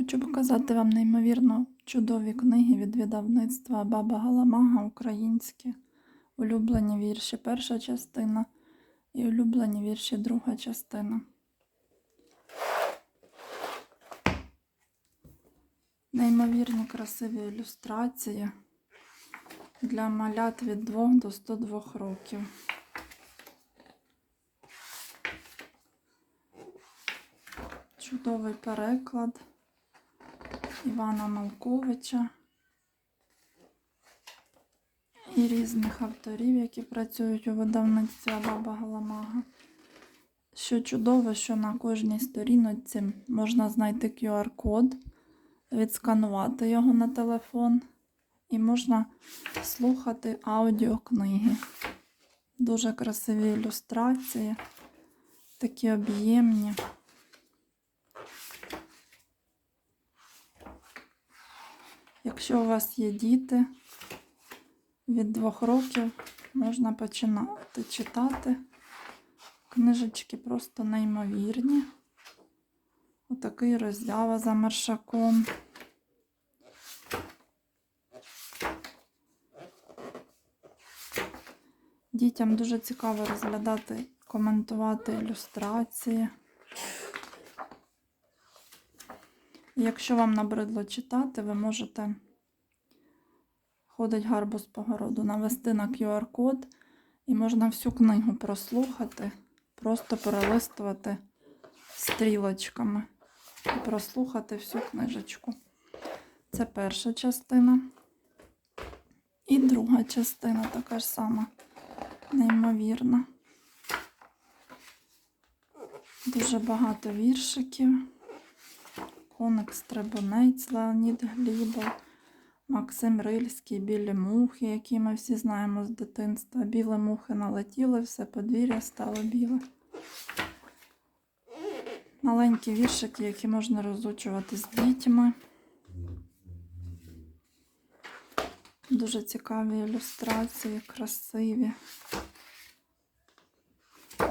Хочу показати вам неймовірно чудові книги від видавництва Баба Галамага українські. Улюблені вірші перша частина і улюблені вірші друга частина. Неймовірні красиві ілюстрації для малят від 2 до 102 років. Чудовий переклад Івана Малковича і різних авторів, які працюють у видавництві Баба Галамага. Що чудово, що на кожній сторіночці можна знайти QR-код, відсканувати його на телефон, і можна слухати аудіокниги. Дуже красиві ілюстрації, такі об'ємні. Якщо у вас є діти від двох років, можна починати читати. Книжечки просто неймовірні. Отакий роззява за маршаком. Дітям дуже цікаво розглядати, коментувати ілюстрації. Якщо вам набридло читати, ви можете ходить гарбуз по городу, навести на QR-код і можна всю книгу прослухати, просто перелистувати стрілочками і прослухати всю книжечку. Це перша частина. І друга частина така ж сама, неймовірна. Дуже багато віршиків. Коник Стрибунець, Леонід Глібов, Максим Рильський, білі мухи, які ми всі знаємо з дитинства. Білі мухи налетіли, все подвір'я стало біле. Маленькі віршики, які можна розучувати з дітьми. Дуже цікаві ілюстрації, красиві.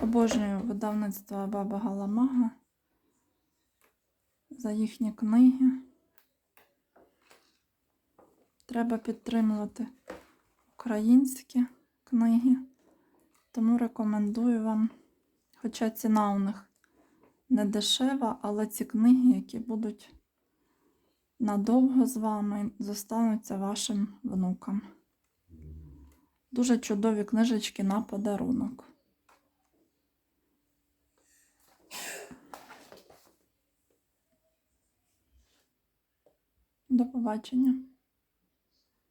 Обожнюю видавництво Баба Галамага за їхні книги. Треба підтримувати українські книги, тому рекомендую вам, хоча ціна у них не дешева, але ці книги, які будуть надовго з вами, зостануться вашим внукам. Дуже чудові книжечки на подарунок. До побачення.